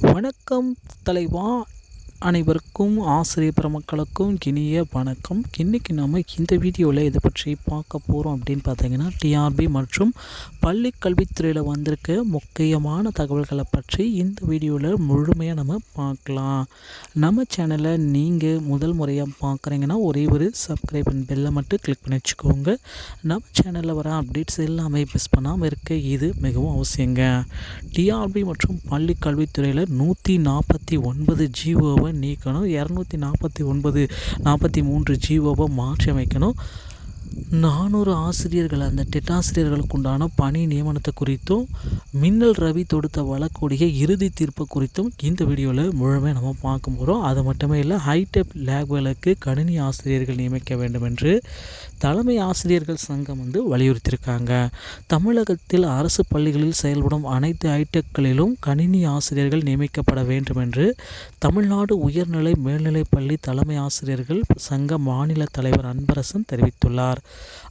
வணக்கம் தலைவா அனைவருக்கும் ஆசிரியர் பெருமக்களுக்கும் இனிய வணக்கம். இன்றைக்கி நம்ம இந்த வீடியோவில் இதை பற்றி பார்க்க போகிறோம் அப்படின்னு பார்த்தீங்கன்னா டிஆர்பி மற்றும் பள்ளி கல்வித்துறையில் வந்திருக்க முக்கியமான தகவல்களை பற்றி இந்த வீடியோவில் முழுமையாக நம்ம பார்க்கலாம். நம்ம சேனலை நீங்கள் முதல் முறையாக பார்க்குறீங்கன்னா ஒரே ஒரு சப்ஸ்கிரைப் பெல்லை மட்டும் கிளிக் பண்ணி வச்சுக்கோங்க. நம்ம சேனலில் வர அப்டேட்ஸ் எல்லாமே மிஸ் பண்ணாமல் இருக்க இது மிகவும் அவசியங்க. டிஆர்பி மற்றும் பள்ளி கல்வித்துறையில் நூற்றி நாற்பத்தி ஒன்பது ஜிஓவை நீக்கணும். இரநூத்தி நாற்பத்தி ஒன்பது நாற்பத்தி மூன்று ஜீவோவை மாற்றி அமைக்கணும் நானூறு ஆசிரியர்கள் அந்த டெட் ஆசிரியர்களுக்கு உண்டான பணி நியமனத்தை குறித்தும் மின்னல் ரவி தொடுத்த வழக்குடைய இறுதி தீர்ப்பு குறித்தும் இந்த வீடியோவில் முழுமையாக நம்ம பார்க்க போகிறோம் அது மட்டுமே இல்லை ஹைடெக் லேப்களுக்கு கணினி ஆசிரியர்கள் நியமிக்க வேண்டும் என்று தலைமை ஆசிரியர்கள் சங்கம் வந்து வலியுறுத்தியிருக்காங்க. தமிழகத்தில் அரசு பள்ளிகளில் செயல்படும் அனைத்து ஹைடெக்களிலும் கணினி ஆசிரியர்கள் நியமிக்கப்பட வேண்டும் என்று தமிழ்நாடு உயர்நிலை மேல்நிலைப் பள்ளி தலைமை ஆசிரியர்கள் சங்க மாநில தலைவர் அன்பரசன் தெரிவித்துள்ளார்.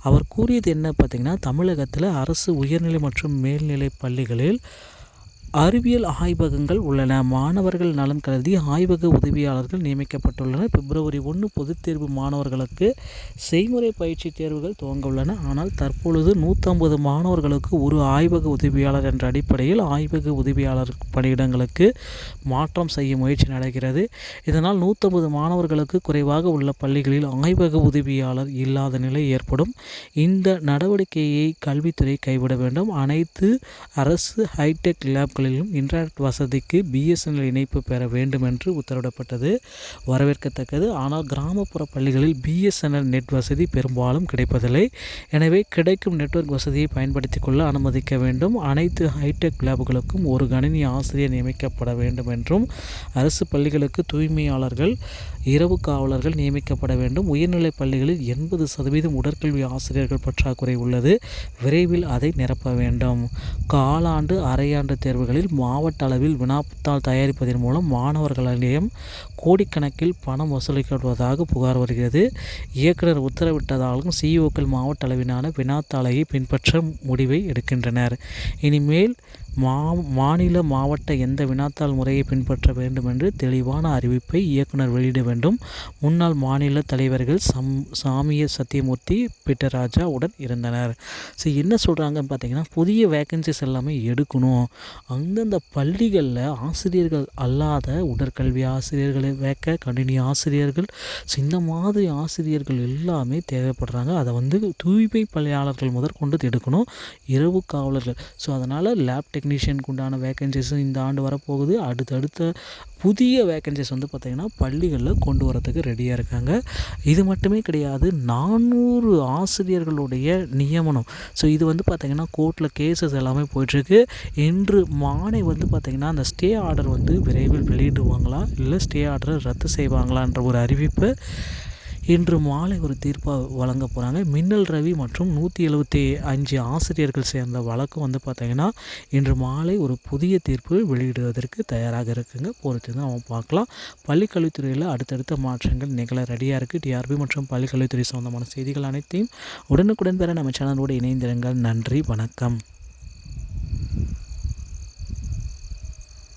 அவர் கூறியது என்ன பார்த்திங்கன்னா தமிழகத்தில் அரசு உயர்நிலை மற்றும் மேல்நிலை பள்ளிகளில் அறிவியல் ஆய்வகங்கள் உள்ளன. மாணவர்கள் நலன் கருதி ஆய்வக உதவியாளர்கள் நியமிக்கப்பட்டுள்ளனர். பிப்ரவரி ஒன்று பொதுத் தேர்வு மாணவர்களுக்கு செய்முறை பயிற்சி தேர்வுகள் துவங்க உள்ளன. ஆனால் தற்பொழுது நூற்றம்பது மாணவர்களுக்கு ஒரு ஆய்வக உதவியாளர் என்ற அடிப்படையில் ஆய்வக உதவியாளர் பணியிடங்களுக்கு மாற்றம் செய்ய முயற்சி நடக்கிறது. இதனால் நூற்றம்பது மாணவர்களுக்கு குறைவாக உள்ள பள்ளிகளில் ஆய்வக உதவியாளர் இல்லாத நிலை ஏற்படும். இந்த நடவடிக்கையை கல்வித்துறை கைவிட வேண்டும். அனைத்து அரசு ஹைடெக் லேப்கள் பகுதிகளிலும் இன்டர்நெட் வசதிக்கு பிஎஸ்என்எல் இணைப்பு பெற வேண்டும் என்று உத்தரவிடப்பட்டது. வரவேற்கத்தக்கது. ஆனால் கிராமப்புற பள்ளிகளில் பிஎஸ்என்எல் நெட் வசதி பெரும்பாலும் கிடைப்பதில்லை. எனவே கிடைக்கும் நெட்ஒர்க் வசதியை பயன்படுத்தி கொள்ள அனுமதிக்க வேண்டும். அனைத்து ஹைடெக் லேபுகளுக்கும் ஒரு கணினி ஆசிரியர் நியமிக்கப்பட வேண்டும் என்றும் அரசு பள்ளிகளுக்கு தூய்மையாளர்கள் இரவு காவலர்கள் நியமிக்கப்பட வேண்டும். உயர்நிலைப் பள்ளிகளில் எண்பது சதவீதம் உடற்கல்வி ஆசிரியர்கள் பற்றாக்குறை உள்ளது. விரைவில் அதை நிரப்ப வேண்டும். காலாண்டு அரையாண்டு தேர்வுகள் மாணவர்களில் மாவட்ட அளவில் வினாத்தாள் தயாரிப்பதன் மூலம் மாணவர்களிடம் கோடிக்கணக்கில் பணம் வசூலிக்கப்படுவதாக புகார் வருகிறது. இயக்குனர் உத்தரவிட்டதாலும் சிஇஓக்கள் மாவட்ட அளவிலான வினாத்தாளையை பின்பற்ற முடிவை எடுக்கின்றனர். இனிமேல் மா மாநில மாவட்ட எந்த வினாத்தாள் முறையை பின்பற்ற வேண்டும் என்று தெளிவான அறிவிப்பை இயக்குனர் வெளியிட வேண்டும். முன்னாள் மாநில தலைவர்கள் சம் சாமிய சத்தியமூர்த்தி பிட்டராஜா உடன் இருந்தனர். ஸோ என்ன சொல்கிறாங்கன்னு பார்த்தீங்கன்னா புதிய வேக்கன்சிஸ் எல்லாமே எடுக்கணும். அந்தந்த பள்ளிகளில் ஆசிரியர்கள் அல்லாத உடற்கல்வி ஆசிரியர்களை வேக்க கணினி ஆசிரியர்கள் ஸோ இந்த மாதிரி ஆசிரியர்கள் எல்லாமே தேவைப்படுறாங்க. அதை வந்து தூய்மை பள்ளியாளர்கள் முதற்கொண்டு எடுக்கணும். இரவு காவலர்கள். ஸோ அதனால் லேப் டெக்னீஷியனுக்கு உண்டான வேக்கன்சிஸும் இந்த ஆண்டு வரப்போகுது. அடுத்தடுத்த புதிய வேக்கன்சிஸ் வந்து பார்த்திங்கன்னா பள்ளிகளில் கொண்டு வரத்துக்கு ரெடியாக இருக்காங்க. இது மட்டுமே கிடையாது நானூறு ஆசிரியர்களுடைய நியமனம். ஸோ இது வந்து பார்த்திங்கன்னா கோர்ட்டில் கேசஸ் எல்லாமே போயிட்டுருக்கு. இன்று மானை வந்து பார்த்திங்கன்னா அந்த ஸ்டே ஆர்டர் வந்து விரைவில் வெளியிடுவாங்களா? இல்லை ஸ்டே ஆர்டரை ரத்து செய்வாங்களான்ற ஒரு அறிவிப்பு இன்று மாலை ஒரு தீர்ப்பாக வழங்க போகிறாங்க மின்னல் ரவி மற்றும் நூற்றி எழுபத்தி அஞ்சு ஆசிரியர்கள் சேர்ந்த வழக்கு வந்து பார்த்திங்கன்னா இன்று மாலை ஒரு புதிய தீர்ப்பு வெளியிடுவதற்கு தயாராக இருக்குங்க. பொறுத்து தான் அவன் பார்க்கலாம். பள்ளிக்கல்வித்துறையில் அடுத்தடுத்த மாற்றங்கள் நிகழ ரெடியாக இருக்குது டிஆர்பி மற்றும் பள்ளிக்கல்வித்துறை சொந்தமான செய்திகள் அனைத்தையும் உடனுக்குடன் பெற நம்ம சேனலோடு இணைந்திருங்கள். நன்றி வணக்கம்.